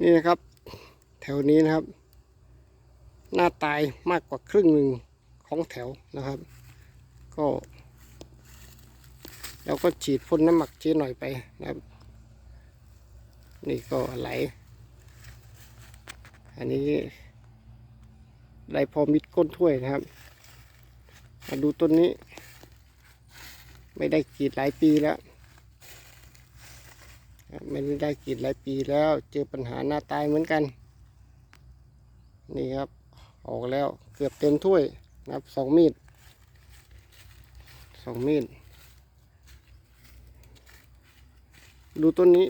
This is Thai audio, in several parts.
นี่นะครับ แถวนี้นะครับ หน้าตายมากกว่าครึ่งหนึ่งของแถวนะครับ ก็เราก็ฉีดพ่นน้ำหมักเจ๊หน่อยไปนะครับ นี่ก็ไหล อันนี้ได้พอมิดก้นถ้วยนะครับมาดูต้นนี้ ไม่ได้กรีดหลายปีแล้ว ไม่ได้กรีดหลายปีแล้วเจอปัญหาหน้าตายเหมือนกัน นี่ครับ ออกแล้วเกือบเต็มถ้วยนะครับสองมีดสองมีด ดูต้นนี้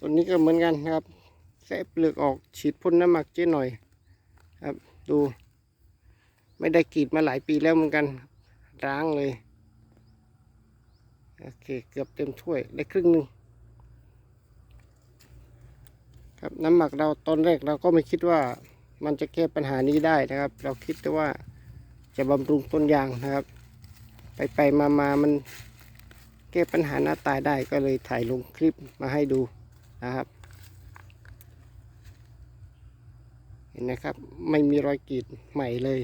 ต้นนี้ก็เหมือนกันครับแคะเปลือกออกฉีดพ่นน้ำหมักเจ๊หน่อย ครับ ดู ไม่ได้กรีดมาหลายปีแล้วเหมือนกัน ร้างเลย โอเค เกือบเต็มถ้วย ได้ครึ่งหนึ่งครับน้ำหมักเราตอนแรกเราก็ไม่คิดว่ามันจะแก้ปัญหานี้ได้นะครับ เราคิดแต่ว่าจะบำรุงต้นยางนะครับ ไปไปมามามันแก้ปัญหาหน้าตายได้ก็เลยถ่ายลงคลิปมาให้ดูนะครับ เห็นนะครับไม่มีรอยกรีดใหม่เลย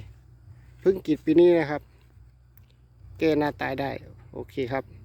เพิ่งกรีดปีนี้นะครับ แก้หน้าตายได้ โอเคครับ